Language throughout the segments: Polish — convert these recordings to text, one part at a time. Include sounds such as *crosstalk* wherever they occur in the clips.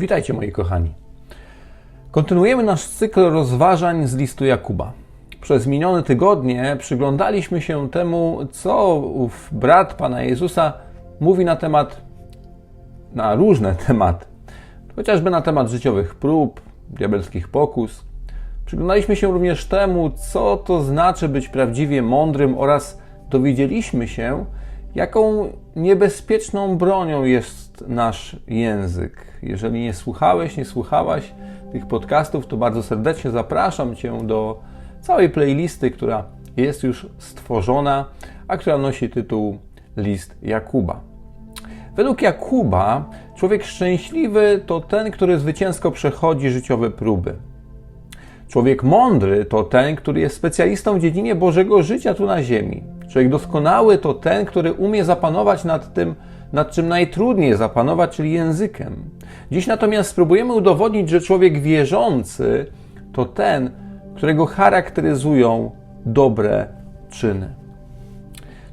Witajcie moi kochani. Kontynuujemy nasz cykl rozważań z listu Jakuba. Przez minione tygodnie przyglądaliśmy się temu, co ów brat Pana Jezusa mówi na temat, na różne *laughs* tematy, chociażby na temat życiowych prób, diabelskich pokus. Przyglądaliśmy się również temu, co to znaczy być prawdziwie mądrym oraz dowiedzieliśmy się, jaką niebezpieczną bronią jest nasz język. Jeżeli nie słuchałeś, nie słuchałaś tych podcastów, to bardzo serdecznie zapraszam Cię do całej playlisty, która jest już stworzona, a która nosi tytuł List Jakuba. Według Jakuba człowiek szczęśliwy to ten, który zwycięsko przechodzi życiowe próby. Człowiek mądry to ten, który jest specjalistą w dziedzinie Bożego życia tu na ziemi. Człowiek doskonały to ten, który umie zapanować nad tym, nad czym najtrudniej zapanować, czyli językiem. Dziś natomiast spróbujemy udowodnić, że człowiek wierzący to ten, którego charakteryzują dobre czyny.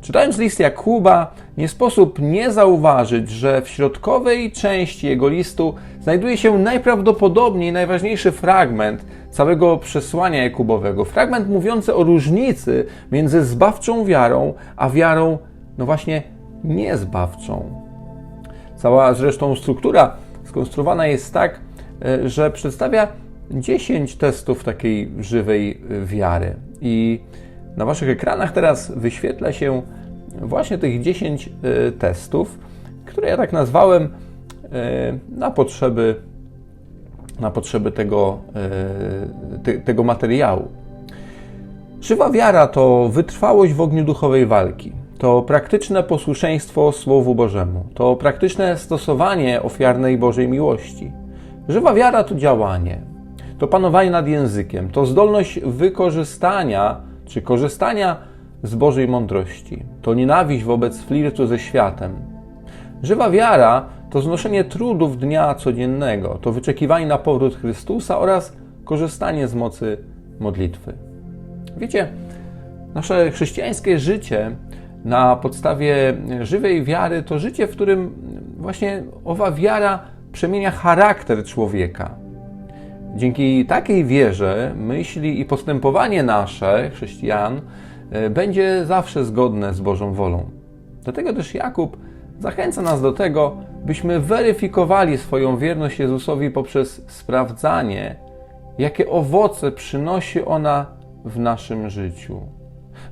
Czytając list Jakuba, nie sposób nie zauważyć, że w środkowej części jego listu znajduje się najprawdopodobniej najważniejszy fragment całego przesłania Jakubowego. Fragment mówiący o różnicy między zbawczą wiarą, a wiarą, no właśnie, niezbawczą. Cała zresztą struktura skonstruowana jest tak, e, że przedstawia 10 testów takiej żywej wiary. I na Waszych ekranach teraz wyświetla się właśnie tych 10 e, testów, które ja tak nazwałem na potrzeby, na potrzeby tego, te, tego materiału. Żywa wiara to wytrwałość w ogniu duchowej walki to praktyczne posłuszeństwo Słowu Bożemu, to praktyczne stosowanie ofiarnej Bożej miłości. Żywa wiara to działanie, to panowanie nad językiem, to zdolność wykorzystania czy korzystania z Bożej mądrości, to nienawiść wobec flirtu ze światem. Żywa wiara to znoszenie trudów dnia codziennego, to wyczekiwanie na powrót Chrystusa oraz korzystanie z mocy modlitwy. Wiecie, nasze chrześcijańskie życie na podstawie żywej wiary, to życie, w którym właśnie owa wiara przemienia charakter człowieka. Dzięki takiej wierze myśli i postępowanie nasze, chrześcijan, e, będzie zawsze zgodne z Bożą wolą. Dlatego też Jakub zachęca nas do tego, byśmy weryfikowali swoją wierność Jezusowi poprzez sprawdzanie, jakie owoce przynosi ona w naszym życiu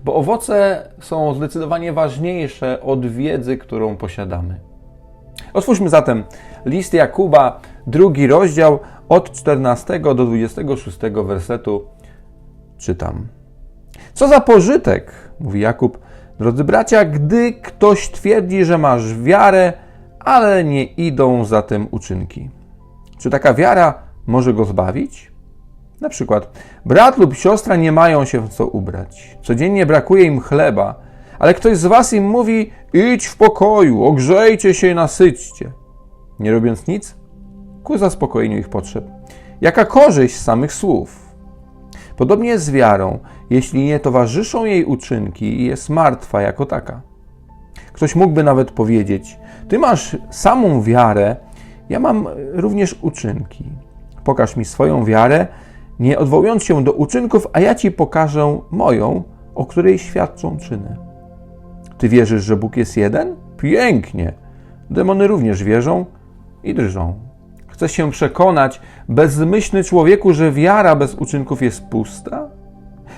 bo owoce są zdecydowanie ważniejsze od wiedzy, którą posiadamy. Otwórzmy zatem list Jakuba, drugi rozdział, od 14 do 26 wersetu czytam. Co za pożytek, mówi Jakub, drodzy bracia, gdy ktoś twierdzi, że masz wiarę, ale nie idą za tym uczynki. Czy taka wiara może go zbawić? Na przykład, brat lub siostra nie mają się w co ubrać. Codziennie brakuje im chleba, ale ktoś z was im mówi: idź w pokoju, ogrzejcie się i nasyćcie. Nie robiąc nic ku zaspokojeniu ich potrzeb. Jaka korzyść z samych słów? Podobnie jest z wiarą, jeśli nie towarzyszą jej uczynki jest martwa jako taka. Ktoś mógłby nawet powiedzieć: Ty masz samą wiarę, ja mam również uczynki. Pokaż mi swoją wiarę nie odwołując się do uczynków, a ja ci pokażę moją, o której świadczą czyny. Ty wierzysz, że Bóg jest jeden? Pięknie! Demony również wierzą i drżą. Chcesz się przekonać, bezmyślny człowieku, że wiara bez uczynków jest pusta?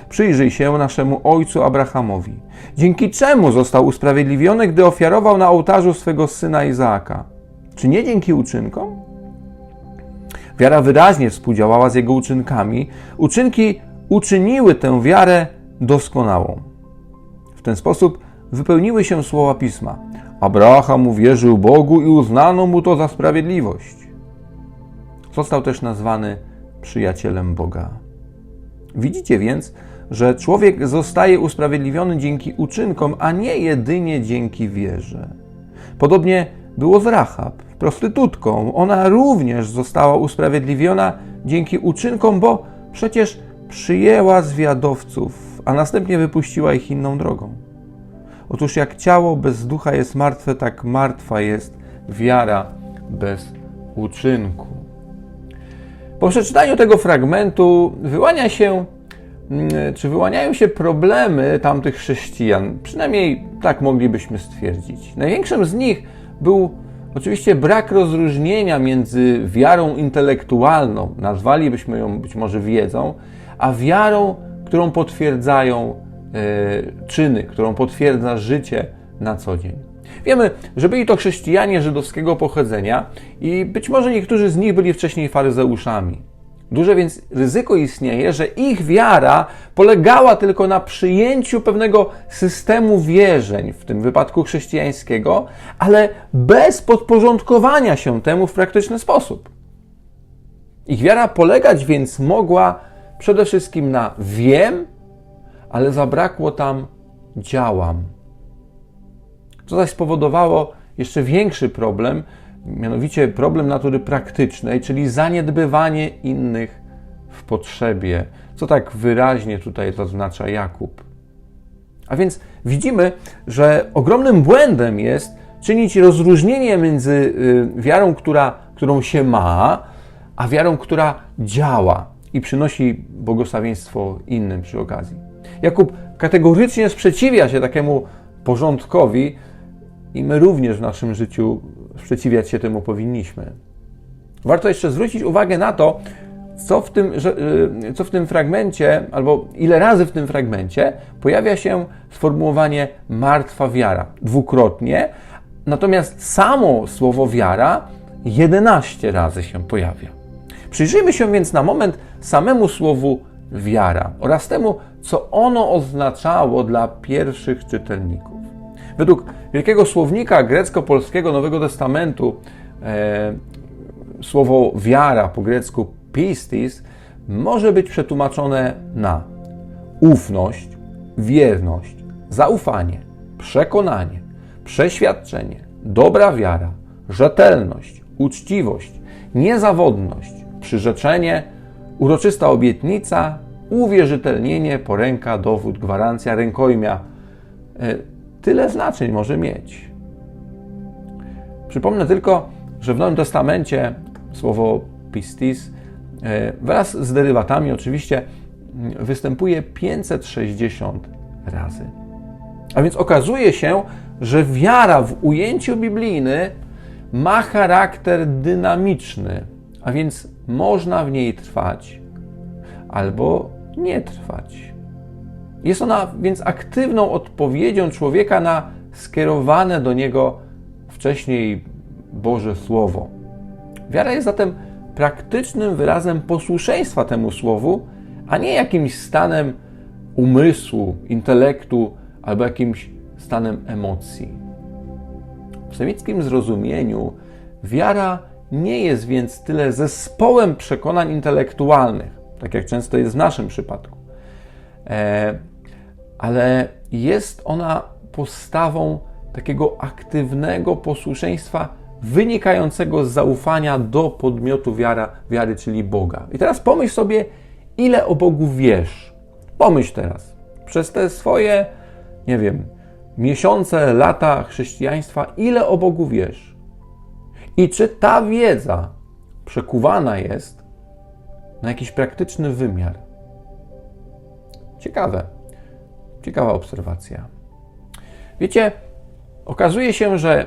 Przyjrzyj się naszemu ojcu Abrahamowi. Dzięki czemu został usprawiedliwiony, gdy ofiarował na ołtarzu swego syna Izaaka? Czy nie dzięki uczynkom? Wiara wyraźnie współdziałała z jego uczynkami. Uczynki uczyniły tę wiarę doskonałą. W ten sposób wypełniły się słowa pisma. Abraham uwierzył Bogu i uznano mu to za sprawiedliwość. Został też nazwany przyjacielem Boga. Widzicie więc, że człowiek zostaje usprawiedliwiony dzięki uczynkom, a nie jedynie dzięki wierze. Podobnie było z Rahab, prostytutką. Ona również została usprawiedliwiona dzięki uczynkom, bo przecież przyjęła zwiadowców, a następnie wypuściła ich inną drogą. Otóż jak ciało bez ducha jest martwe, tak martwa jest wiara bez uczynku. Po przeczytaniu tego fragmentu wyłania się, mm, czy wyłaniają się problemy tamtych chrześcijan. Przynajmniej tak moglibyśmy stwierdzić. Największym z nich był oczywiście brak rozróżnienia między wiarą intelektualną, nazwalibyśmy ją być może wiedzą, a wiarą, którą potwierdzają e, czyny, którą potwierdza życie na co dzień. Wiemy, że byli to chrześcijanie żydowskiego pochodzenia i być może niektórzy z nich byli wcześniej faryzeuszami. Duże więc ryzyko istnieje, że ich wiara polegała tylko na przyjęciu pewnego systemu wierzeń, w tym wypadku chrześcijańskiego, ale bez podporządkowania się temu w praktyczny sposób. Ich wiara polegać więc mogła przede wszystkim na wiem, ale zabrakło tam działam. Co zaś spowodowało jeszcze większy problem, mianowicie problem natury praktycznej, czyli zaniedbywanie innych w potrzebie, co tak wyraźnie tutaj zaznacza Jakub. A więc widzimy, że ogromnym błędem jest czynić rozróżnienie między y, wiarą, która, którą się ma, a wiarą, która działa i przynosi błogosławieństwo innym przy okazji. Jakub kategorycznie sprzeciwia się takiemu porządkowi, i my również w naszym życiu sprzeciwiać się temu powinniśmy. Warto jeszcze zwrócić uwagę na to, co w tym, y, co w tym fragmencie, albo ile razy w tym fragmencie pojawia się sformułowanie martwa wiara. Dwukrotnie, natomiast samo słowo wiara 11 razy się pojawia. Przyjrzyjmy się więc na moment samemu słowu wiara oraz temu, co ono oznaczało dla pierwszych czytelników. Według wielkiego słownika grecko-polskiego Nowego Testamentu e, słowo wiara po grecku pistis może być przetłumaczone na ufność, wierność, zaufanie, przekonanie, przeświadczenie, dobra wiara, rzetelność, uczciwość, niezawodność, przyrzeczenie, uroczysta obietnica, uwierzytelnienie, poręka, dowód, gwarancja, rękojmia. Tyle znaczeń może mieć. Przypomnę tylko, że w Nowym Testamencie słowo pistis e, wraz z derywatami oczywiście występuje 560 razy. A więc okazuje się, że wiara w ujęciu biblijnym ma charakter dynamiczny, a więc można w niej trwać albo nie trwać. Jest ona więc aktywną odpowiedzią człowieka na skierowane do niego wcześniej Boże Słowo. Wiara jest zatem praktycznym wyrazem posłuszeństwa temu Słowu, a nie jakimś stanem umysłu, intelektu albo jakimś stanem emocji. W semickim zrozumieniu wiara nie jest więc tyle zespołem przekonań intelektualnych, tak jak często jest w naszym przypadku, ale jest ona postawą takiego aktywnego posłuszeństwa wynikającego z zaufania do podmiotu wiara, wiary, czyli Boga. I teraz pomyśl sobie, ile o Bogu wiesz. Pomyśl teraz. Przez te swoje, nie wiem, miesiące, lata chrześcijaństwa, ile o Bogu wiesz. I czy ta wiedza przekuwana jest na jakiś praktyczny wymiar? Ciekawe. Ciekawa obserwacja. Wiecie, okazuje się, że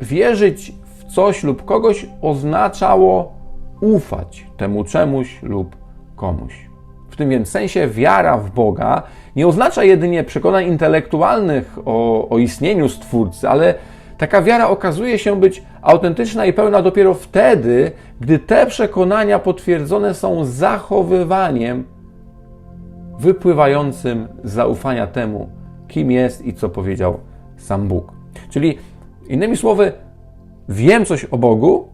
wierzyć w coś lub kogoś oznaczało ufać temu czemuś lub komuś. W tym więc sensie wiara w Boga nie oznacza jedynie przekonań intelektualnych o, o istnieniu Stwórcy, ale taka wiara okazuje się być autentyczna i pełna dopiero wtedy, gdy te przekonania potwierdzone są zachowywaniem wypływającym z zaufania temu, kim jest i co powiedział sam Bóg. Czyli innymi słowy, wiem coś o Bogu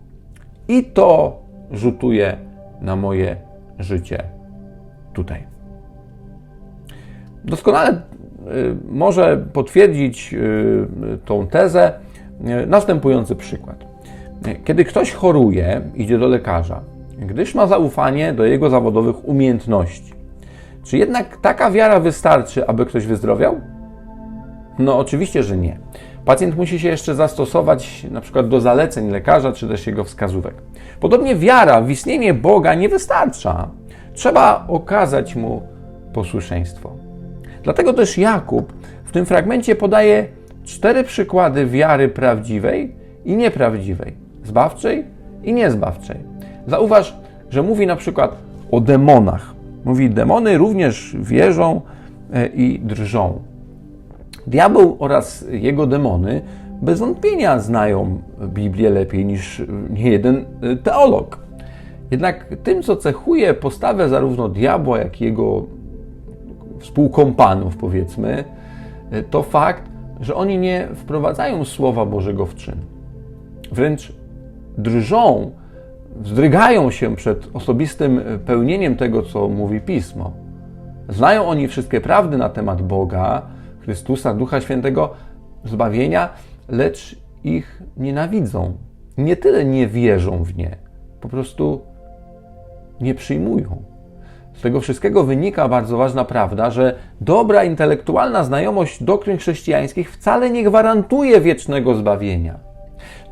i to rzutuje na moje życie tutaj. Doskonale y, może potwierdzić y, tą tezę y, następujący przykład. Kiedy ktoś choruje, idzie do lekarza, gdyż ma zaufanie do jego zawodowych umiejętności. Czy jednak taka wiara wystarczy, aby ktoś wyzdrowiał? No oczywiście, że nie. Pacjent musi się jeszcze zastosować na przykład do zaleceń lekarza czy też jego wskazówek. Podobnie wiara w istnienie Boga nie wystarcza. Trzeba okazać mu posłuszeństwo. Dlatego też Jakub w tym fragmencie podaje cztery przykłady wiary prawdziwej i nieprawdziwej, zbawczej i niezbawczej. Zauważ, że mówi na przykład o demonach. Mówi, demony również wierzą e, i drżą. Diabeł oraz jego demony bez wątpienia znają Biblię lepiej niż niejeden teolog. Jednak tym, co cechuje postawę zarówno diabła, jak i jego współkompanów, powiedzmy, to fakt, że oni nie wprowadzają Słowa Bożego w czyn. Wręcz drżą, wzdrygają się przed osobistym pełnieniem tego, co mówi Pismo. Znają oni wszystkie prawdy na temat Boga, Chrystusa, Ducha Świętego, zbawienia, lecz ich nienawidzą. Nie tyle nie wierzą w nie, po prostu nie przyjmują. Z tego wszystkiego wynika bardzo ważna prawda, że dobra intelektualna znajomość doktrin chrześcijańskich wcale nie gwarantuje wiecznego zbawienia.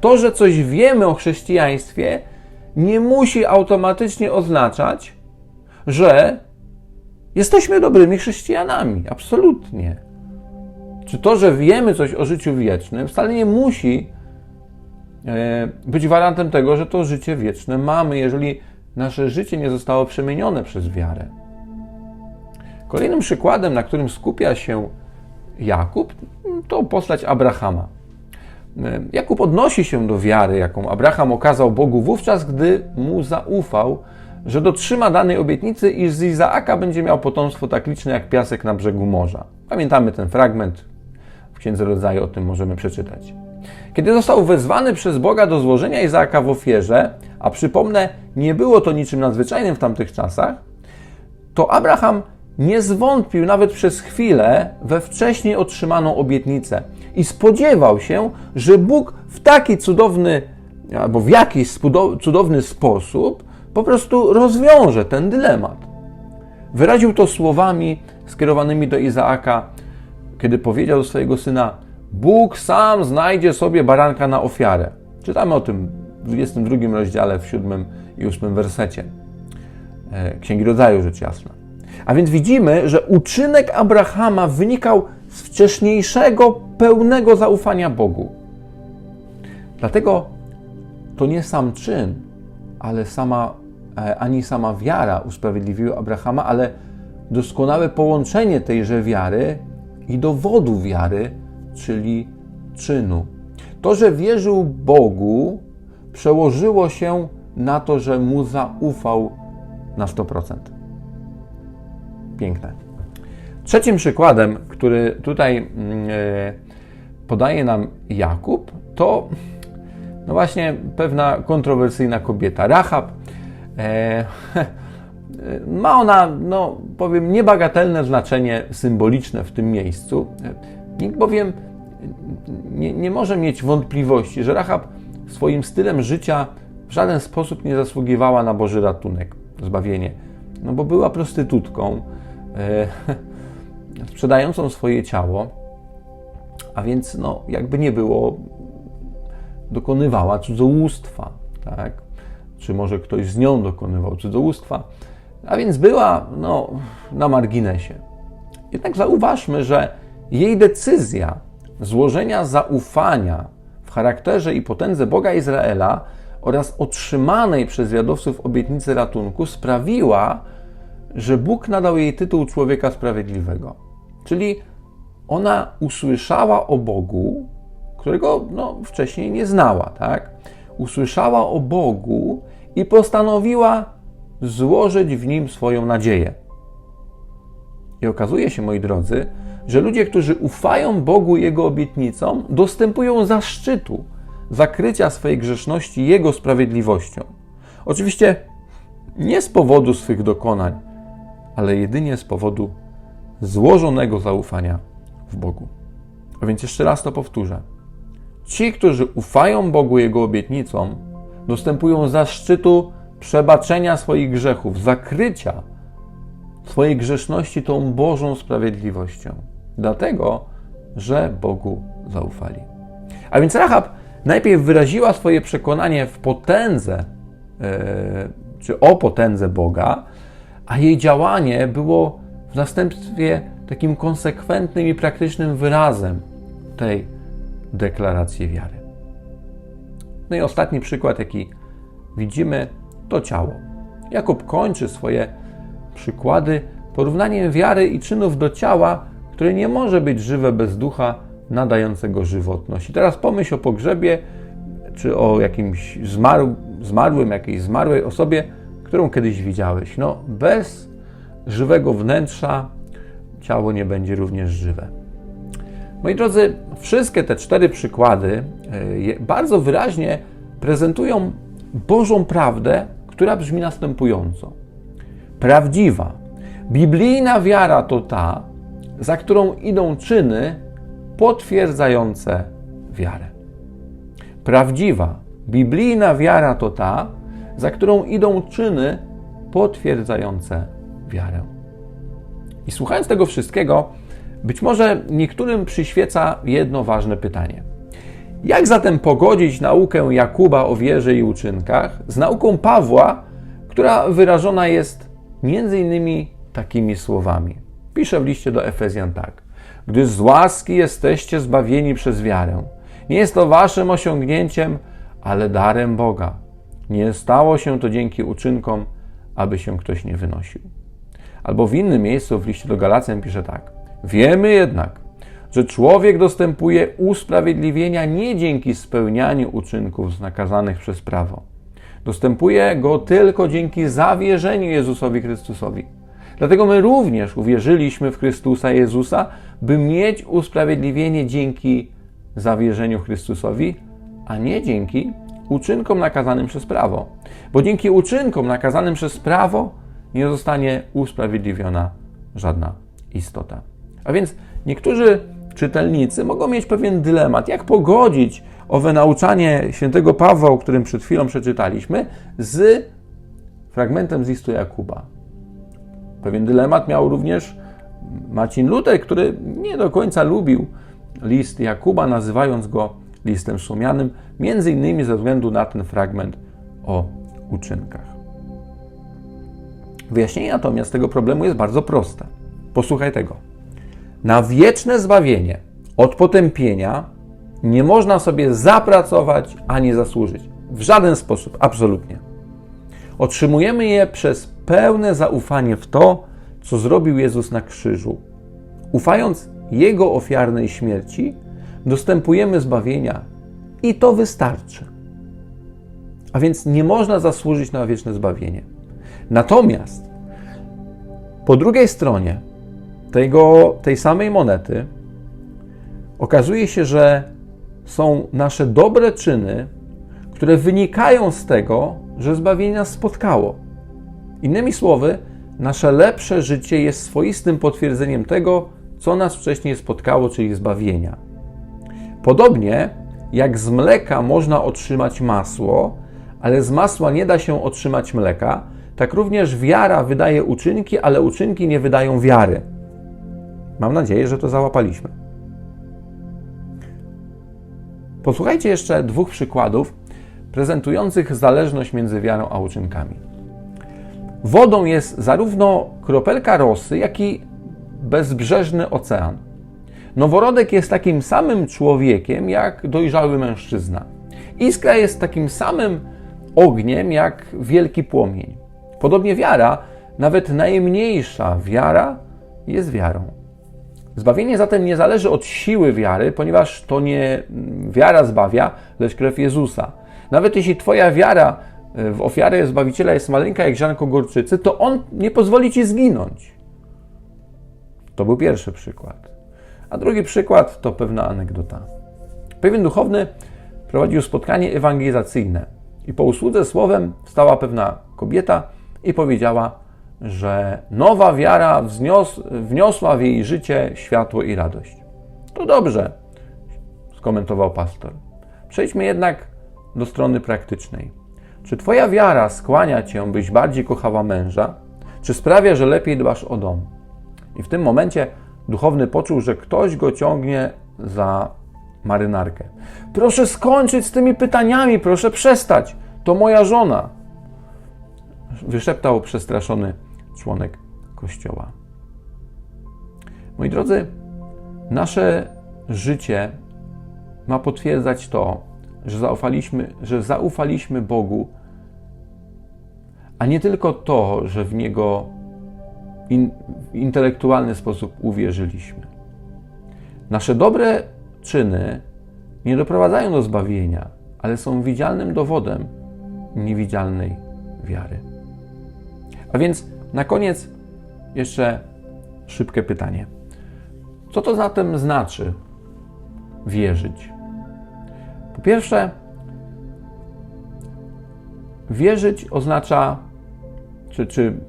To, że coś wiemy o chrześcijaństwie, nie musi automatycznie oznaczać, że jesteśmy dobrymi chrześcijanami. Absolutnie. Czy to, że wiemy coś o życiu wiecznym, wcale nie musi e, być gwarantem tego, że to życie wieczne mamy, jeżeli nasze życie nie zostało przemienione przez wiarę. Kolejnym przykładem, na którym skupia się Jakub, to postać Abrahama. E, Jakub odnosi się do wiary, jaką Abraham okazał Bogu wówczas, gdy mu zaufał, że dotrzyma danej obietnicy, iż z Izaaka będzie miał potomstwo tak liczne jak piasek na brzegu morza. Pamiętamy ten fragment, w Księdze Rodzaju o tym możemy przeczytać. Kiedy został wezwany przez Boga do złożenia Izaaka w ofierze, a przypomnę, nie było to niczym nadzwyczajnym w tamtych czasach, to Abraham nie zwątpił nawet przez chwilę we wcześniej otrzymaną obietnicę i spodziewał się, że Bóg w taki cudowny, albo w jakiś cudowny sposób po prostu rozwiąże ten dylemat. Wyraził to słowami skierowanymi do Izaaka, kiedy powiedział do swojego syna: Bóg sam znajdzie sobie baranka na ofiarę. Czytamy o tym w 22 rozdziale, w 7 i 8 wersecie e, Księgi Rodzaju, rzecz jasna. A więc widzimy, że uczynek Abrahama wynikał z wcześniejszego, pełnego zaufania Bogu. Dlatego to nie sam czyn, ale sama, e, ani sama wiara usprawiedliwiła Abrahama, ale doskonałe połączenie tejże wiary i dowodu wiary, czyli czynu. To, że wierzył Bogu, przełożyło się na to, że mu zaufał na 100%. Piękne. Trzecim przykładem, który tutaj mm, e, podaje nam Jakub, to no właśnie pewna kontrowersyjna kobieta, Rahab. E, *laughs* ma ona, no powiem, niebagatelne znaczenie symboliczne w tym miejscu. Nikt bowiem nie, nie może mieć wątpliwości, że Rahab swoim stylem życia w żaden sposób nie zasługiwała na Boży ratunek, zbawienie. No bo była prostytutką, e, *laughs* sprzedającą swoje ciało, a więc no, jakby nie było, dokonywała cudzołóstwa, tak? Czy może ktoś z nią dokonywał cudzołóstwa, a więc była no, na marginesie. Jednak zauważmy, że jej decyzja złożenia zaufania w charakterze i potędze Boga Izraela oraz otrzymanej przez zwiadowców obietnicy ratunku sprawiła, że Bóg nadał jej tytuł człowieka sprawiedliwego. Czyli ona usłyszała o Bogu, którego no, wcześniej nie znała, tak? Usłyszała o Bogu i postanowiła złożyć w nim swoją nadzieję. I okazuje się, moi drodzy, że ludzie, którzy ufają Bogu i Jego obietnicom, dostępują zaszczytu zakrycia swojej grzeszności Jego sprawiedliwością. Oczywiście nie z powodu swych dokonań, ale jedynie z powodu złożonego zaufania w Bogu. A więc jeszcze raz to powtórzę. Ci, którzy ufają Bogu Jego obietnicom, dostępują zaszczytu przebaczenia swoich grzechów, zakrycia swojej grzeszności tą Bożą sprawiedliwością. Dlatego że Bogu zaufali. A więc Rahab najpierw wyraziła swoje przekonanie w potędze, e, czy o potędze Boga, a jej działanie było w następstwie takim konsekwentnym i praktycznym wyrazem tej deklaracji wiary. No i ostatni przykład, jaki widzimy, to ciało. Jakub kończy swoje przykłady porównaniem wiary i czynów do ciała, które nie może być żywe bez ducha nadającego żywotność. I teraz pomyśl o pogrzebie, czy o jakimś zmarł, zmarłym, jakiejś zmarłej osobie, którą kiedyś widziałeś. No, bez żywego wnętrza ciało nie będzie również żywe. Moi drodzy, wszystkie te cztery przykłady e, bardzo wyraźnie prezentują Bożą prawdę, która brzmi następująco. Prawdziwa, biblijna wiara to ta, za którą idą czyny potwierdzające wiarę. Prawdziwa, biblijna wiara to ta, za którą idą czyny potwierdzające wiarę. I słuchając tego wszystkiego, być może niektórym przyświeca jedno ważne pytanie. Jak zatem pogodzić naukę Jakuba o wierze i uczynkach z nauką Pawła, która wyrażona jest między innymi takimi słowami? Pisze w liście do Efezjan tak: Gdy z łaski jesteście zbawieni przez wiarę. Nie jest to waszym osiągnięciem, ale darem Boga. Nie stało się to dzięki uczynkom, aby się ktoś nie wynosił. Albo w innym miejscu w liście do Galacjan pisze tak: Wiemy jednak, że człowiek dostępuje usprawiedliwienia nie dzięki spełnianiu uczynków nakazanych przez prawo. Dostępuje go tylko dzięki zawierzeniu Jezusowi Chrystusowi. Dlatego my również uwierzyliśmy w Chrystusa Jezusa, by mieć usprawiedliwienie dzięki zawierzeniu Chrystusowi, a nie dzięki uczynkom nakazanym przez prawo. Bo dzięki uczynkom nakazanym przez prawo nie zostanie usprawiedliwiona żadna istota. A więc niektórzy czytelnicy mogą mieć pewien dylemat, jak pogodzić owe nauczanie świętego Pawła, o którym przed chwilą przeczytaliśmy, z fragmentem z listu Jakuba. Pewien dylemat miał również Marcin Luther, który nie do końca lubił list Jakuba, nazywając go listem sumianym, między innymi ze względu na ten fragment o uczynkach. Wyjaśnienie natomiast tego problemu jest bardzo proste. Posłuchaj tego. Na wieczne zbawienie od potępienia nie można sobie zapracować ani zasłużyć. W żaden sposób, absolutnie. Otrzymujemy je przez pełne zaufanie w to, co zrobił Jezus na krzyżu. Ufając Jego ofiarnej śmierci, dostępujemy zbawienia i to wystarczy. A więc nie można zasłużyć na wieczne zbawienie. Natomiast po drugiej stronie tego, tej samej monety okazuje się, że są nasze dobre czyny, które wynikają z tego, że zbawienie nas spotkało. Innymi słowy, nasze lepsze życie jest swoistym potwierdzeniem tego, co nas wcześniej spotkało, czyli zbawienia. Podobnie jak z mleka można otrzymać masło, ale z masła nie da się otrzymać mleka, tak również wiara wydaje uczynki, ale uczynki nie wydają wiary. Mam nadzieję, że to załapaliśmy. Posłuchajcie jeszcze dwóch przykładów prezentujących zależność między wiarą a uczynkami. Wodą jest zarówno kropelka rosy, jak i bezbrzeżny ocean. Noworodek jest takim samym człowiekiem jak dojrzały mężczyzna. Iskra jest takim samym ogniem jak wielki płomień. Podobnie wiara, nawet najmniejsza wiara, jest wiarą. Zbawienie zatem nie zależy od siły wiary, ponieważ to nie wiara zbawia, lecz krew Jezusa. Nawet jeśli Twoja wiara e, w ofiarę Zbawiciela jest maleńka jak ziarnko gorczycy, to On nie pozwoli Ci zginąć. To był pierwszy przykład. A drugi przykład to pewna anegdota. Pewien duchowny prowadził spotkanie ewangelizacyjne i po usłudze słowem stała pewna kobieta i powiedziała, że nowa wiara wznios, wniosła w jej życie światło i radość. To dobrze, skomentował pastor. Przejdźmy jednak do strony praktycznej. Czy Twoja wiara skłania Cię, byś bardziej kochała męża, czy sprawia, że lepiej dbasz o dom? I w tym momencie duchowny poczuł, że ktoś go ciągnie za marynarkę. Proszę skończyć z tymi pytaniami, proszę przestać. To moja żona. Wyszeptał przestraszony członek kościoła. Moi drodzy, nasze życie ma potwierdzać to, że zaufaliśmy, że zaufaliśmy Bogu, a nie tylko to, że w Niego in, w intelektualny sposób uwierzyliśmy. Nasze dobre czyny nie doprowadzają do zbawienia, ale są widzialnym dowodem niewidzialnej wiary. A więc na koniec jeszcze szybkie pytanie. Co to zatem znaczy wierzyć? Po pierwsze, wierzyć oznacza, czy, czy,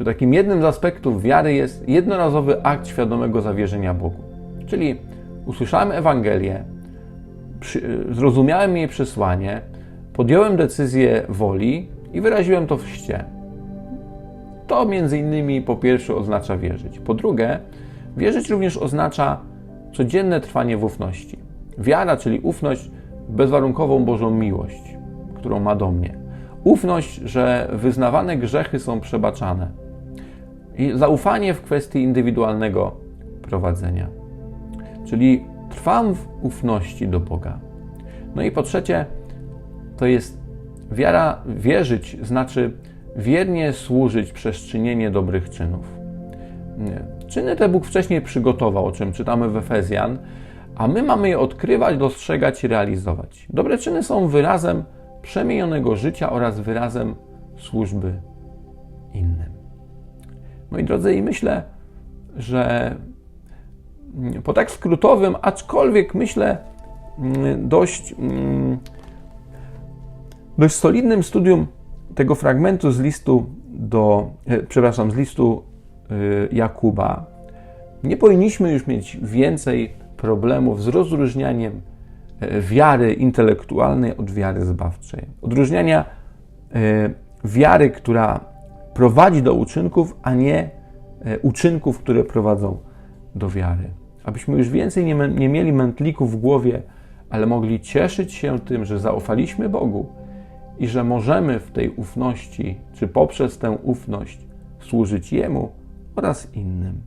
czy takim jednym z aspektów wiary jest jednorazowy akt świadomego zawierzenia Bogu. Czyli usłyszałem Ewangelię, przy, zrozumiałem jej przesłanie, podjąłem decyzję woli i wyraziłem to w. To między innymi po pierwsze oznacza wierzyć. Po drugie, wierzyć również oznacza codzienne trwanie w ufności. Wiara, czyli ufność bezwarunkową Bożą miłość, którą ma do mnie. Ufność, że wyznawane grzechy są przebaczane. I zaufanie w kwestii indywidualnego prowadzenia. Czyli trwam w ufności do Boga. No i po trzecie, to jest wiara, wierzyć znaczy wiernie służyć przez czynienie dobrych czynów. Czyny te Bóg wcześniej przygotował, o czym czytamy w Efezjan, a my mamy je odkrywać, dostrzegać i realizować. Dobre czyny są wyrazem przemienionego życia oraz wyrazem służby innym. Moi drodzy, i myślę, że po tak skrótowym, aczkolwiek myślę dość, dość solidnym studium tego fragmentu z listu do, przepraszam, z listu Jakuba, nie powinniśmy już mieć więcej problemów z rozróżnianiem wiary intelektualnej od wiary zbawczej. Odróżniania wiary, która prowadzi do uczynków, a nie uczynków, które prowadzą do wiary. Abyśmy już więcej nie, nie mieli mętlików w głowie, ale mogli cieszyć się tym, że zaufaliśmy Bogu i że możemy w tej ufności, czy poprzez tę ufność służyć Jemu oraz innym.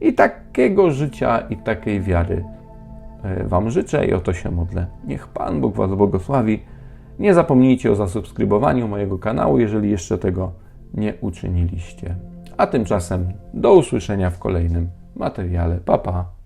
I takiego życia i takiej wiary Wam życzę i o to się modlę. Niech Pan Bóg Was błogosławi. Nie zapomnijcie o zasubskrybowaniu mojego kanału, jeżeli jeszcze tego nie uczyniliście. A tymczasem do usłyszenia w kolejnym materiale. Pa, pa.